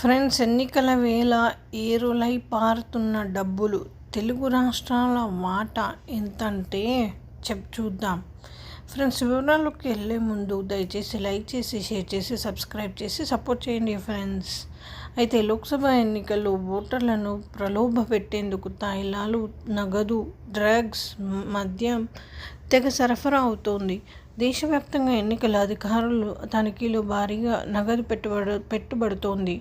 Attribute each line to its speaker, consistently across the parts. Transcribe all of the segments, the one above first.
Speaker 1: Friends ఎన్నికల వేళ ఏరులై పారుతున్న డబ్బులు తెలుగు రాష్ట్రాల వాటా ఎంతంటే చెప్ చూద్దాం. ఫ్రెండ్స్ వివరాల్లోకి వెళ్ళే ముందు దయచేసి లైక్ చేసి షేర్ చేసి సబ్స్క్రైబ్ చేసి సపోర్ట్ చేయండి ఫ్రెండ్స్. అయితే లోక్సభ ఎన్నికల్లో ఓటర్లను ప్రలోభ పెట్టేందుకు తాయిలాలు నగదు డ్రగ్స్ మద్యం తెగ సరఫరా అవుతోంది. దేశవ్యాప్తంగా ఎన్నికల అధికారులు తనిఖీలు భారీగా నగదు పెట్టుబడు పెట్టుబడుతోంది.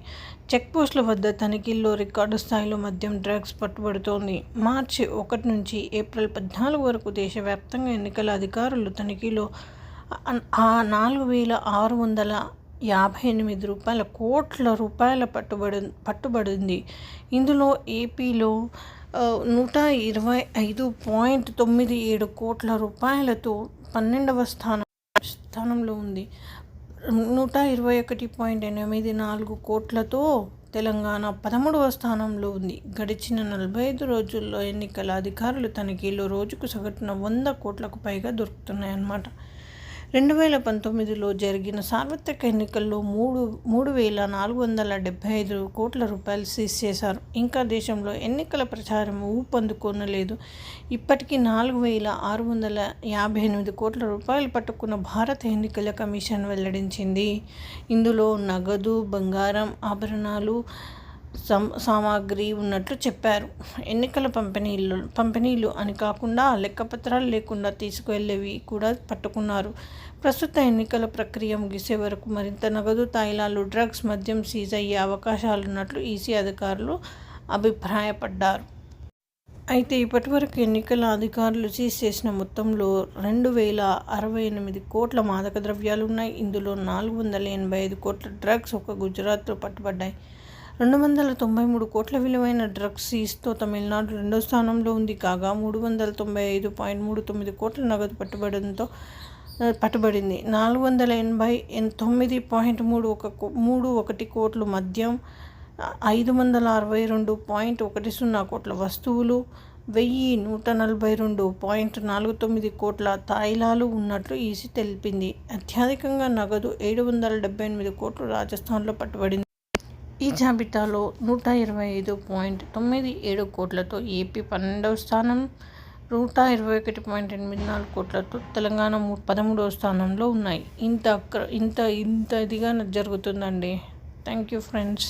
Speaker 1: చెక్పోస్టుల వద్ద తనిఖీల్లో రికార్డు స్థాయిలో మద్యం డ్రగ్స్ పట్టుబడుతోంది. మార్చి ఒకటి నుంచి ఏప్రిల్ పద్నాలుగు వరకు దేశవ్యాప్తంగా ఎన్నికల అధికారులు తనిఖీలో ఆ నాలుగు వేల ఆరు వందల యాభై ఎనిమిది రూపాయల కోట్ల రూపాయల పట్టుబడి పట్టుబడింది. ఇందులో ఏపీలో నూట ఇరవై ఐదు పాయింట్ తొమ్మిది ఏడు కోట్ల రూపాయలతో పన్నెండవ స్థానం స్థానంలో ఉంది. నూట ఇరవై ఒకటి పాయింట్ ఎనిమిది నాలుగు కోట్లతో తెలంగాణ పదమూడవ స్థానంలో ఉంది. గడిచిన నలభై ఐదు రోజుల్లో ఎన్నికల అధికారులు తనిఖీలు రోజుకు సగటున వంద కోట్లకు పైగా దొరుకుతున్నాయన్నమాట. రెండు వేల పంతొమ్మిదిలో జరిగిన సార్వత్రిక ఎన్నికల్లో మూడు మూడు వేల నాలుగు వందల డెబ్బై ఐదు కోట్ల రూపాయలు సీజ్ చేశారు. ఇంకా దేశంలో ఎన్నికల ప్రచారం ఊపందుకోనలేదు. ఇప్పటికీ నాలుగు వేల ఆరు వందల యాభై ఎనిమిది కోట్ల రూపాయలు పట్టుకున్న భారత ఎన్నికల కమిషన్ వెల్లడించింది. ఇందులో నగదు బంగారం ఆభరణాలు సామాగ్రి ఉన్నట్లు చెప్పారు. ఎన్నికల పంపిణీలు పంపిణీలు అని కాకుండా లెక్కపత్రాలు లేకుండా తీసుకువెళ్ళేవి కూడా పట్టుకున్నారు. ప్రస్తుత ఎన్నికల ప్రక్రియ ముగిసే వరకు మరింత నగదు తాయిలాలు డ్రగ్స్ మద్యం సీజ్ అయ్యే అవకాశాలున్నట్లు ఈసీ అధికారులు అభిప్రాయపడ్డారు. అయితే ఇప్పటివరకు ఎన్నికల అధికారులు సీజ్ చేసిన మొత్తంలో రెండు వేల అరవై ఎనిమిది కోట్ల మాదక ద్రవ్యాలు ఉన్నాయి. ఇందులో నాలుగు వందల ఎనభై ఐదు కోట్ల డ్రగ్స్ ఒక గుజరాత్లో పట్టుబడ్డాయి. రెండు వందల తొంభై మూడు కోట్ల విలువైన డ్రగ్స్ సీజ్తో తమిళనాడు రెండో స్థానంలో ఉంది. కాగా మూడు వందల తొంభై ఐదు పాయింట్ మూడు తొమ్మిది కోట్ల నగదు పట్టుబడంతో పట్టుబడింది. నాలుగు వందల ఎనభై తొమ్మిది పాయింట్ మూడు ఒక మూడు ఒకటి కోట్లు మద్యం ఐదు వందల అరవై రెండు పాయింట్ ఒకటి సున్నా కోట్ల వస్తువులు వెయ్యి నూట నలభై రెండు పాయింట్ నాలుగు తొమ్మిది కోట్ల తాయిలాలు ఉన్నట్లు ఈసీ తెలిపింది. అత్యధికంగా నగదు ఏడు వందల డెబ్బై ఎనిమిది కోట్లు రాజస్థాన్లో పట్టుబడింది. ఈ జాబితాలో నూట ఇరవై ఐదు పాయింట్ తొమ్మిది ఏడు కోట్లతో ఏపీ పన్నెండవ స్థానం నూట ఇరవై ఒకటి పాయింట్ ఎనిమిది నాలుగు కోట్లతో తెలంగాణ పదమూడవ స్థానంలో ఉన్నాయి. ఇంత ఇంత ఇంత ఇదిగా జరుగుతుందండి. Thank you friends.